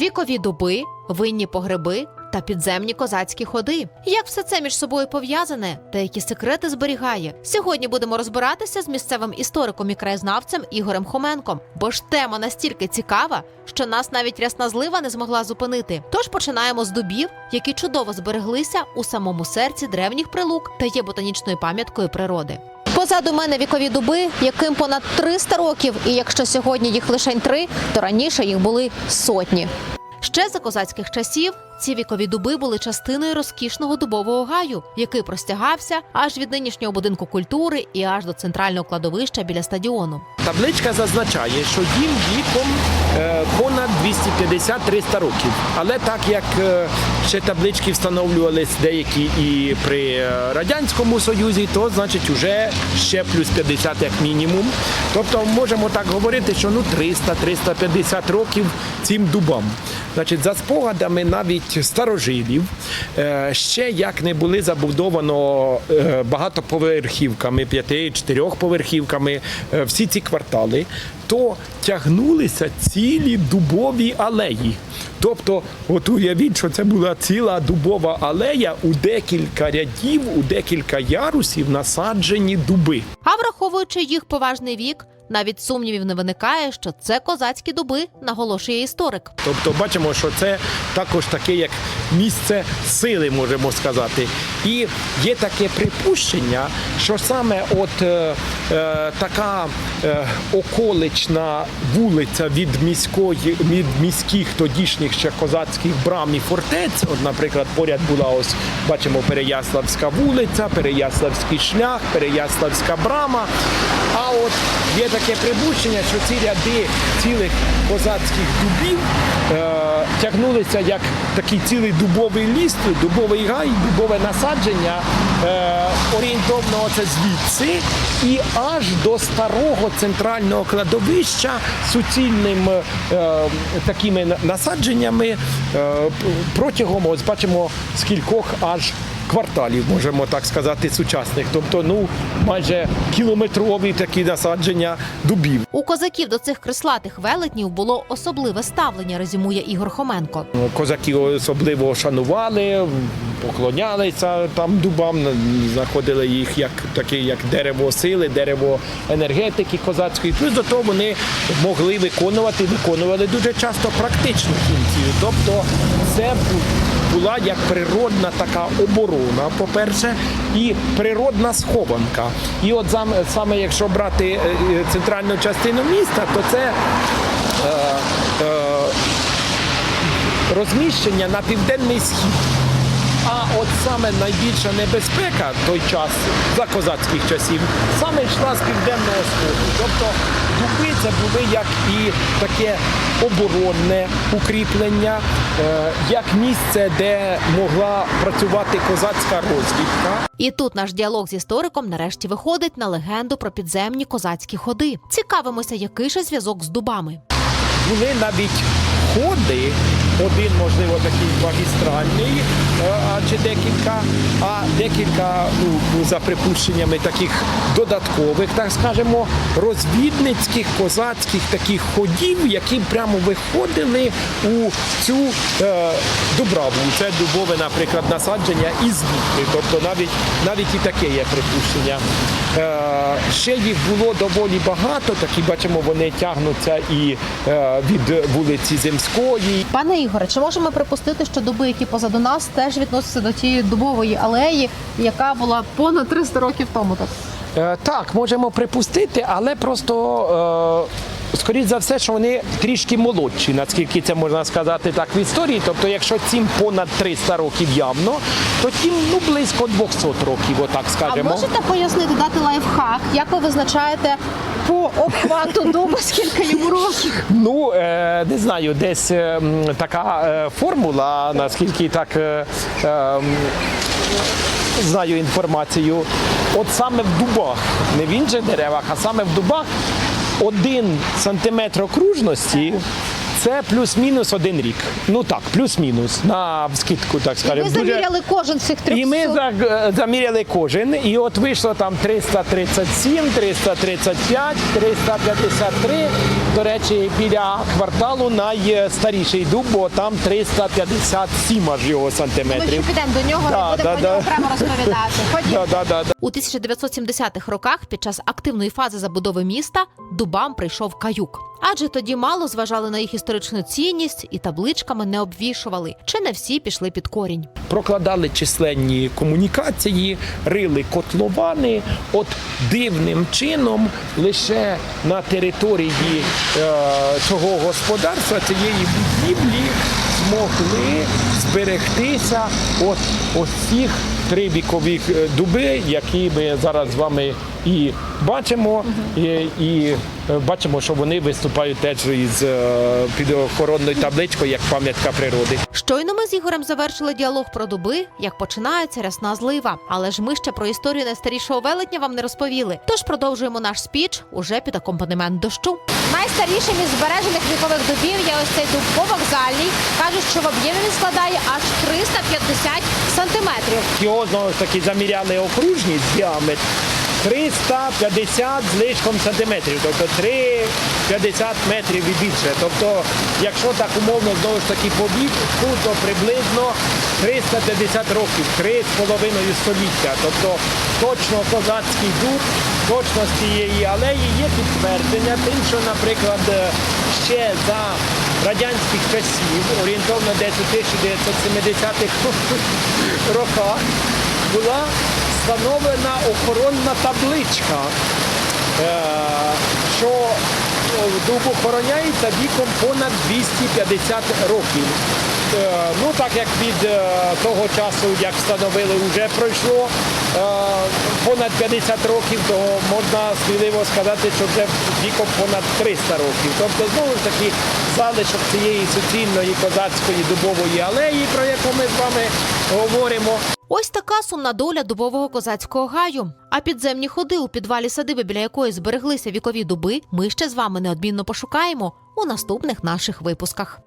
вікові дуби, винні погреби та підземні козацькі ходи. Як все це між собою пов'язане та які секрети зберігає? Сьогодні будемо розбиратися з місцевим істориком і краєзнавцем Ігорем Хоменком, бо ж тема настільки цікава, що нас навіть рясна злива не змогла зупинити. Тож починаємо з дубів, які чудово збереглися у самому серці древніх прилук та є ботанічною пам'яткою природи. Позаду мене вікові дуби, яким понад 300 років, і якщо сьогодні їх лише три, то раніше їх були сотні. Ще за козацьких часів ці вікові дуби були частиною розкішного дубового гаю, який простягався аж від нинішнього будинку культури і аж до центрального кладовища біля стадіону. Табличка зазначає, що їм віком е, понад 250-300 років. Але так як е, ще таблички встановлювались деякі і при е, Радянському Союзі, то значить вже ще плюс 50 як мінімум. Тобто можемо так говорити, що ну 300-350 років цим дубам. Значить, за спогадами навіть старожилів, е, ще як не були забудовано е, багатоповерхівками, п'яти, чотирьохповерхівками, е, всі ці квартали, то тягнулися цілі дубові алеї. Тобто, от уявіть, що це була ціла дубова алея у декілька рядів, у декілька ярусів насаджені дуби. А враховуючи їх поважний вік, навіть сумнівів не виникає, що це козацькі дуби, наголошує історик. Тобто бачимо, що це також таке як місце сили, можемо сказати. І є таке припущення, що саме от е, е, така е, околична вулиця від міської від міських тодішніх ще козацьких брам і фортець. От, наприклад, поряд була ось бачимо Переяславська вулиця, Переяславський шлях, Переяславська брама. А от є таке припущення, що ці ряди цілих козацьких дубів е, тягнулися як такий цілий дубовий ліс, дубовий гай, дубове насадження, е, орієнтовно оце звідси і аж до старого центрального кладовища суцільним е, такими насадженнями е, протягом, ось бачимо, скількох аж кварталів, можемо так сказати, сучасних. Тобто, ну майже кілометрові такі насадження дубів. У козаків до цих крислатих велетнів було особливе ставлення, резюмує Ігор Хоменко. Козаки особливо шанували, поклонялися там дубам, знаходили їх як таке, як дерево сили, дерево енергетики козацької. Плюс до того вони могли виконувати, виконували дуже часто практичну функцію. Тобто це була як природна така оборона, по-перше, і природна схованка. І от саме якщо брати е, е, центральну частину міста, то це е, розміщення на південний схід. От саме найбільша небезпека в той час за козацьких часів саме йшла з південного сходу. Тобто дуби це були як і таке оборонне укріплення, е, як місце, де могла працювати козацька розвідка. І тут наш діалог з істориком нарешті виходить на легенду про підземні козацькі ходи. Цікавимося, який же зв'язок з дубами. були навіть ходи, один, можливо, такий магістральний, е, а чи декілька, а декілька, ну, за припущеннями, таких додаткових, так скажемо, розвідницьких козацьких таких ходів, які прямо виходили у цю е, Дубраву. Це дубове, наприклад, насадження із Дніпри. Тобто навіть, навіть і таке є припущення. Е, ще їх було доволі багато, такі бачимо, вони тягнуться і е, від вулиці Земської. Пане Ігоре, чи можемо припустити, що доби, які позаду нас, теж відносяться до тієї дубової алеї, яка була понад 300 років тому? Так Е, так, можемо припустити, але просто. Скоріше за все, що вони трішки молодші, наскільки це можна сказати так в історії. Тобто, якщо цим понад 300 років явно, то тим ну близько 200 років, отак а скажемо. можете пояснити дати лайфхак, як ви визначаєте по обхвату дуба, скільки йому років? Ну е, не знаю, десь е, така е, формула, наскільки так знаю інформацію. От саме в дубах, не в інших деревах, а саме в дубах один сантиметр окружності Це плюс-мінус один рік. Ну так, плюс-мінус на скидку, так скажемо. Дуже- заміряли кожен з цих трьох. і ми е, заміряли кожен, і от вийшло там 337, 335, 353. До речі, біля кварталу найстаріший дуб, бо там 357 аж його Ми ще сантиметрів. підемо до нього Да, будемо да, про да. окремо розповідати. Да, да, да, да. У 1970-х роках під час активної фази забудови міста дубам прийшов каюк. Адже тоді мало зважали на їх історичну цінність і табличками не обвішували. Чи не всі пішли під корінь? прокладали численні комунікації, рили котловани. От дивним чином лише на території е, цього господарства цієї будівлі змогли зберегтися от цих три вікових е, дуби, які ми зараз з вами і бачимо, і, і е, бачимо, що вони виступають теж із е, під охоронною табличкою як пам'ятка природи. Щойно ми з Ігорем завершили діалог про дуби, як починається рясна злива. Але ж ми ще про історію найстарішого велетня вам не розповіли. Тож продовжуємо наш спіч уже під акомпанемент дощу. Найстарішим із збережених вікових дубів є ось цей дуб повокзальний. Кажуть, що в об'ємі він складає аж 350 сантиметрів. Його знову ж таки заміряли окружність діаметр 350 з лишком сантиметрів, тобто 350 метрів і більше. Тобто, якщо так умовно знову ж таки по то приблизно 350 років, 3,5 століття. Тобто точно козацький дуб, точно з цієї алеї є підтвердження тим, що, наприклад, е, ще за радянських часів, орієнтовно десь у 1970-х роках, була встановлена охоронна табличка, е, що дуб охороняється віком понад 250 років. Е, Ну, так як від е, того часу, як встановили, вже пройшло е, понад 50 років, то можна сміливо сказати, що вже віком понад 300 років. Тобто, знову ж таки, залишок цієї суцільної козацької дубової алеї, про яку ми з вами говоримо, Ось така сумна доля дубового козацького гаю. А підземні ходи у підвалі садиби, біля якої збереглися вікові дуби, ми ще з вами неодмінно пошукаємо у наступних наших випусках.